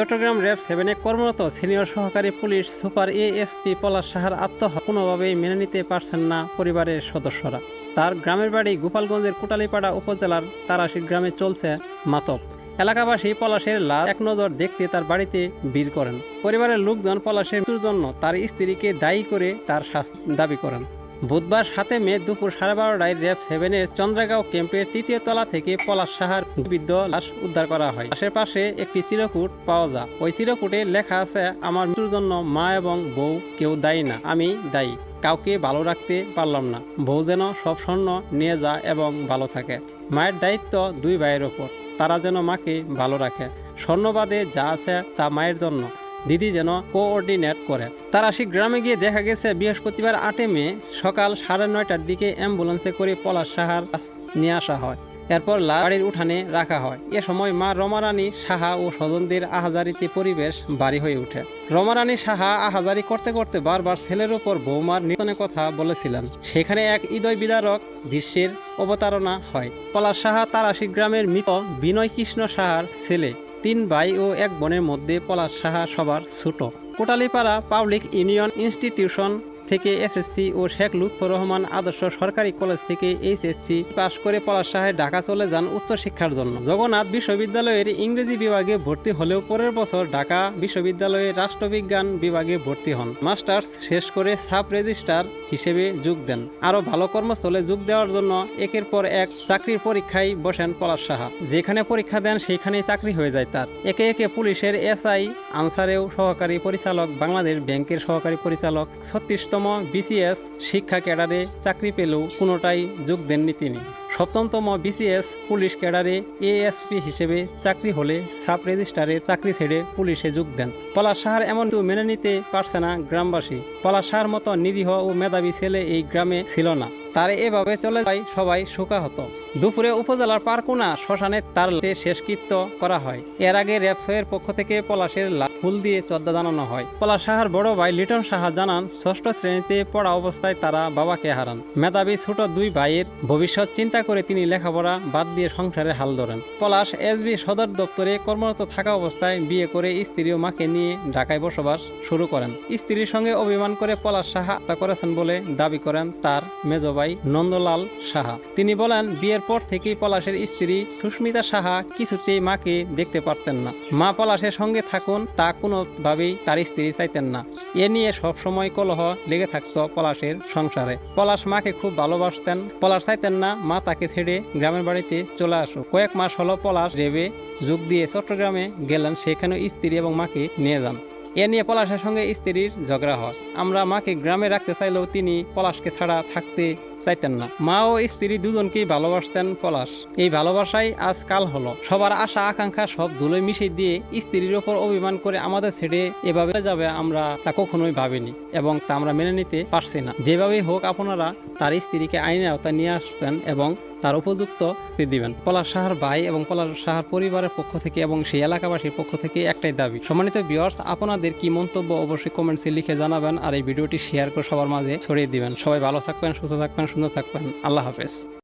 Chittagong RAB সেভেনে কর্মরত senior সহকারী পুলিশ সুপার এএসপি পলাশ সাহার আত্মহত্যা কোনোভাবেই মেনে নিতে পারছেন না পরিবারের সদস্যরা। তার গ্রামের বাড়ি গোপালগঞ্জের কোটালীপাড়া উপজেলার তারাশি গ্রামে চলছে মাতক এলাকাবাসী পলাশের লাশ এক নজর দেখতে তার বাড়িতে ভিড় করেন। পরিবারের লোকজন পলাশের মৃত্যুর জন্য তার স্ত্রীকে দায়ী করে তার শাস্তি দাবি করেন। বুধবার সাতে মে দুপুর সাড়ে বারোটায় র্যাব সেভেনের চন্দ্রগাঁও ক্যাম্পের তৃতীয় তলা থেকে পলাশ সাহার বিদ্ধ লাশ উদ্ধার করা হয়। আশেপাশে একটি চিরকুট পাওয়া যায়। ওই চিরকুটে লেখা আছে, আমার মৃত্যুর জন্য মা এবং বউ কেউ দায়ী না, আমি দায়ী। কাউকে ভালো রাখতে পারলাম না। বউ যেন সব স্বর্ণ নিয়ে যা এবং ভালো থাকে। মায়ের দায়িত্ব দুই ভাইয়ের ওপর। তারা যেন মাকে ভালো রাখে। স্বর্ণবাদে যা আছে তা মায়ের জন্য। দিদি যেন কোঅর্ডিনেট করে। তারাশি গ্রামে গিয়ে দেখা গেছে, বৃহস্পতিবার আটে মে সকাল সাড়ে নয়টার দিকে অ্যাম্বুলেন্সে করে পলাশ সাহার নিয়ে আসা হয়। এরপর লাশ বাড়ির উঠানে রাখা হয়। এ সময় মা রমারানী, সাহা ও স্বজনদের আহাজারিতে পরিবেশ বাড়ি হয়ে ওঠে। রমারানী, সাহা আহাজারি করতে করতে বারবার ছেলের ওপর বৌমার নির্যাতনের কথা বলেছিলেন। সেখানে এক হৃদয় বিদারক দৃশ্যের অবতারণা হয়। পলাশ সাহা তারাশি গ্রামের মৃত বিনয় কৃষ্ণ সাহার ছেলে। তিন ভাই ও এক বোনের মধ্যে পলাশ সাহা সবার ছোট। কোটালিপাড়া পাবলিক ইউনিয়ন ইনস্টিটিউশন থেকে এসএসসি ও শেখ লুৎফর রহমান আদর্শ সরকারি কলেজ থেকে এইচএসসি পাশ করে পলাশ সাহেব ঢাকা চলে যান উচ্চশিক্ষার জন্য। জগন্নাথ বিশ্ববিদ্যালয়ের ইংরেজি বিভাগে ভর্তি হলেও পরের বছর ঢাকা বিশ্ববিদ্যালয়ের রাষ্ট্রবিজ্ঞান বিভাগে ভর্তি হন। মাস্টার্স শেষ করে সাব রেজিস্ট্রার হিসেবে যোগ দেন। আরও ভালো কর্মস্থলে যোগ দেওয়ার জন্য একের পর এক চাকরির পরীক্ষায় বসেন পলাশ সাহা যেখানে পরীক্ষা দেন সেইখানেই চাকরি হয়ে যায় তার। একে একে পুলিশের এসআই আনসারেও সহকারী পরিচালক, বাংলাদেশ ব্যাংকের সহকারী পরিচালক, ছত্রিশতম বিসিএস শিক্ষা ক্যাডারে চাকরি পেলেও কোনোটাই যোগ দেননি তিনি। সপ্তমতম বিসিএস পুলিশ ক্যাডারে এএসপি হিসেবে চাকরি হলে সাব রেজিস্ট্রারে চাকরি ছেড়ে পুলিশে যোগ দেন। পলাশ সাহার এমন কেউ মেনে নিতে পারছে না গ্রামবাসী। পলাশ সাহার মতো নিরীহ ও মেধাবী ছেলে এই গ্রামে ছিল না। তার এভাবে চলে যায়, সবাই শোকাহত। দুপুরে উপজেলার পারকুনা শ্মশানে তার শেষকৃত্য করা হয়। এর আগে র্যাবসয়ের পক্ষ থেকে পলাশের লাশ ফুল দিয়ে শ্রদ্ধা জানানো হয়। পলাশ সাহার বড় ভাই লিটন সাহা জানান, ষষ্ঠ শ্রেণীতে পড়া অবস্থায় তারা বাবাকে হারান। মেধাবী ছোট দুই ভাইয়ের ভবিষ্যৎ চিন্তা করে তিনি লেখাপড়া বাদ দিয়ে সংসারে হাল ধরেন। পলাশ এসবি সদর দপ্তরে কর্মরত থাকা অবস্থায় বিয়ে করে স্ত্রী ও মাকে নিয়ে ঢাকায় বসবাস শুরু করেন। স্ত্রীর সঙ্গে অভিমান করে পলাশ সাহা হত্যা করেছেন বলে দাবি করেন তার মেজ ভাই নন্দলাল সাহা। তিনি বলেন, বিয়ের পর থেকেই পলাশের স্ত্রী সুস্মিতা সাহা কিছুতেই মাকে দেখতে পারতেন না। মা পলাশের সঙ্গে থাকুন, তা কোনোভাবেই তার স্ত্রী চাইতেন না। এ নিয়ে সবসময় কলহ লেগে থাকতো পলাশের সংসারে। পলাশ মাকে খুব ভালোবাসতেন। পলাশ চাইতেন না, মা, তাকে ছেড়ে গ্রামের বাড়িতে চলে আসুক কয়েক মাস হলো পলাশ রেবে যোগ দিয়ে চট্টগ্রামে গেলেন সেখানে স্ত্রী এবং মাকে নিয়ে যান। এ নিয়ে পলাশের সঙ্গে স্ত্রীর ঝগড়া হয়। আমরা মাকে গ্রামে রাখতে চাইলেও তিনি পলাশকে ছাড়া থাকতে চাইতেন না। মা ও স্ত্রী দুজনকেই ভালোবাসতেন পলাশ। এই ভালোবাসাই আজ কাল হলো। সবার আশা, আকাঙ্ক্ষা সব ধুলোয় মিশিয়ে দিয়ে স্ত্রীর ওপর অভিমান করে আমাদের ছেড়ে এভাবে যাবে আমরা তা কখনোই ভাবিনি এবং তা আমরা মেনে নিতে পারছি না। যেভাবেই হোক, আপনারা তার স্ত্রীকে আইনের আওতায় নিয়ে আসবেন এবং তার উপযুক্ত দিবেন। পলাশ সাহার ভাই এবং পলাশ সাহার পরিবারের পক্ষ থেকে এবং সেই এলাকাবাসীর পক্ষ থেকে একটাই দাবি। সম্মানিত ভিউয়ার্স আপনাদের কি মন্তব্য অবশ্যই কমেন্টসে লিখে জানাবেন আর এই ভিডিওটি শেয়ার করে সবার মাঝে ছড়িয়ে দিবেন। সবাই ভালো থাকবেন, সুস্থ থাকবেন, সুন্দর থাকবেন। আল্লাহ হাফেজ।